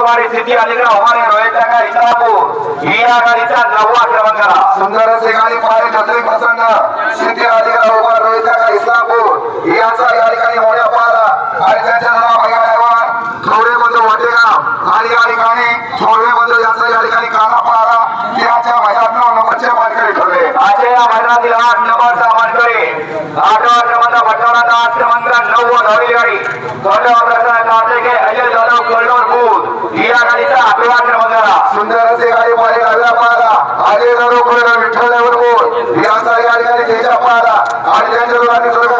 कुमारी सिद्धी अलिग्राम हमारे रोहित टाका इस्लामपूर ही या गाडीचा नववा क्रमांकाला सुंदर असे गाडी पाहिजे छत्री प्रसन्न. सिद्धी अधिकार उभा रोहित काका इस्लामपूर याचा या ठिकाणी होणे पाहला आणि त्यांच्या नाव भैया ड्रायव्हर थोडे बंधू वाटेगाव आणि या ठिकाणी थोडे बंधू याचा या ठिकाणी काना पाहला त्याच्या मैदानात नऊ नंबरचे मानकरी ठरले आजच्या मैदानातील आठ नंबरचा मानकरी आठवा क्रमांक भटकवण्याचा आठ क्रमांक नव्वद हवी गाडी कौंडव प्रसाद कार्तिके अजय जाधव या गाडीचा सुंदर असे गाडी डाव्या पाहला विठ्ठल बोल ठिकाणी त्याच्या पाहला आणि त्यांच्या दोघांनी स्वर्ग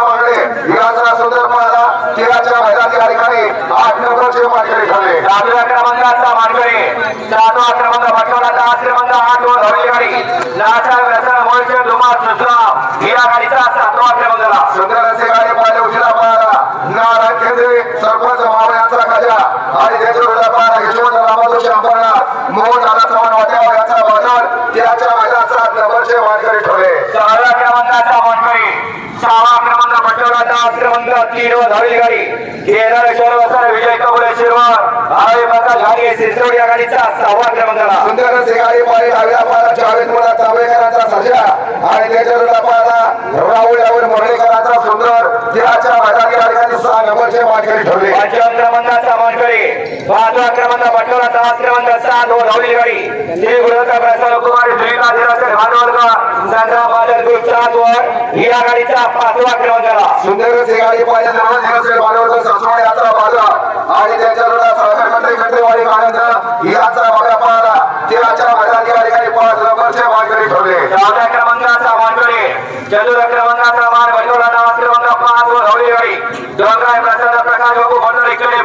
मागणे. याचा सुंदर पाहला तिराच्या मैदानात या ठिकाणी आठ नंबरचे मानकरी ठरले सातव्या क्रमांकाचा मानकरी सातवा क्रमांक भटकवण्याचा आठ वर हवी गाडी नासा व्यसन मोर्चे धुमा सुसराम ही या गाडीचा सातवा क्रमांकाला सुंदर असे गाडी पाहिले उशिरा पाहला नारायण केंद्रे सरपंच मावळ्याचा खाजा. आणि त्याच्या विरोधात पाहला यशवंत रामाजोशी अंबरनाथ मोहन दादा चव्हाण वाट्यावर याचा बाजार तिराच्या मैदानात सात नंबरचे मानकरी ठरले. सहाव्या क्रमांकाचा मानकरी सहावा क्रमांक भटकवण्याचा आठ तीन व धावी गाडी. येणारे शहर विजय कबुले शिरवर हवी प्रकाश घाडी सिरसोड या गाडीचा सहावा क्रमांकाला सुंदर गाडी पाहिजे मुला तांबेकरांचा सर्जा आणि त्याच्या पाहला राहुल यावर मुरळीकरांचा सुंदर तिराच्या या ठिकाणी सहा नंबरचे मानकरी ठरले. पाचव्या क्रमांकाचा मानकरी पाचवा क्रमांक भटकवण्याचा आठ क्रमांक सात वर हवी गाडी. श्री गुरुदत्त प्रसाद कुमारी सुनीता धीरासर भांडवलकर संग्राम बादल ग्रुप सात वर या गाडीचा पाचवा क्रमांकाला सुंदर असे गाडी पाहिजे धर्म दिवस बालवडकर सासवड याचा बाजार आणि त्याच्या सागर खंडे खंडेवाडी आनंद याचा बघा पाहला तिराच्या मैदानात या ठिकाणी पाच नंबरचे मानकरी ठरले चौथ्या क्रमांकाचा मानकरी चतुर्थ क्रमांकाचा मान भटकवला क्रमांक पाच वर हवी गाडी डोंगराय प्रसाद प्रकाश बाबू इकडे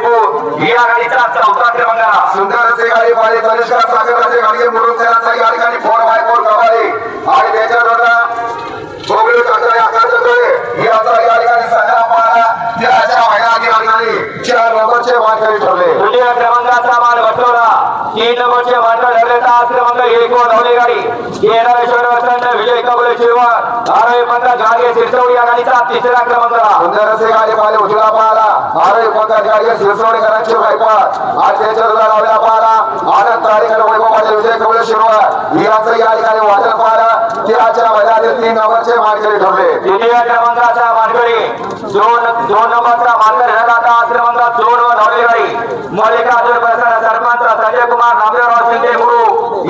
या गाडीचा चौथा क्रमांक. सुंदर असे गाडी पाहिजे तनिष्का गाडी मुरुम या ठिकाणी बाय फोर कबाडी आणि त्याच्या विरोधात बोगले काका आकार चतुळे याचा या ठिकाणी सगळा पाहला त्याच्या मैदानात या ठिकाणी चार नंबरचे मानकरी ठरले. तृतीय क्रमांकाचा मान भटकवला तीन नंबरचे मानकर ठरले तास क्रमांक एक वर हवी गाडी. येणारे शहर विजय कबुले शिरवर आरोग्य पंथ गाडी सिरसवडी या गाडीचा तिसरा क्रमांकाला सुंदर असे गाडी पाहिले उजळा पाहला आरोग्य पंकज गाडी सिरसोडेकरांची बायपास आज त्याच्या विरोधात लावला पाहला आनंद तारेकर वैभव पाटील विजय कबुले शिरवर याचं या ठिकाणी वादळ पाहला. तिराच्या मैदानातील तीन नंबरचे मानकरी ठरले. द्वितीय क्रमांकाचा मानकरी. दोन दोन नंबरचा मानकर ठरला क्रमांक दोन वर हवी गाडी. मल्लिकार्जुन प्रसाद सरपंच संजय कुमार नामदेवराव शिंदे गुरु.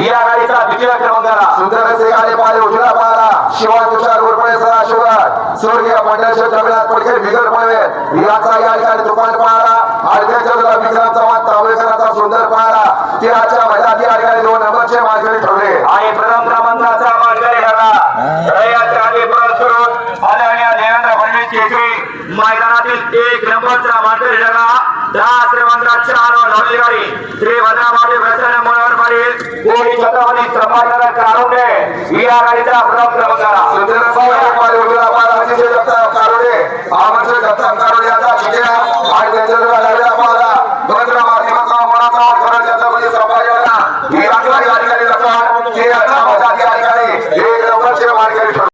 या गाडीचा द्वितीय क्रमांकाला सुंदर असे गाडी पाहिले उजळा पाहला शिवाय तुषार उर्फळे सदा शिवराज स्वर्गीय पंढरशेठ जगन्नाथ पडके बिगर पळवे याचा या ठिकाणी तुफान पाहला विरोधात विक्रम चव्हाण तांबेकरांचा सुंदर पाहला तिराच्या मैदानात या ठिकाणी दोन नंबरचे मानकरी ठरले. आणि प्रथम क्रमांकाचा मानकरी ठरला. केसरी मैदानातील एक नंबरचा मानकरी ठरला दहा क्रमांकात चार वर श्री भद्रामाडी प्रसन्न मनोहर पाटील कोणी छत्रपती संभाजीनगर कारुंडे या गाडीचा प्रथम क्रमांक.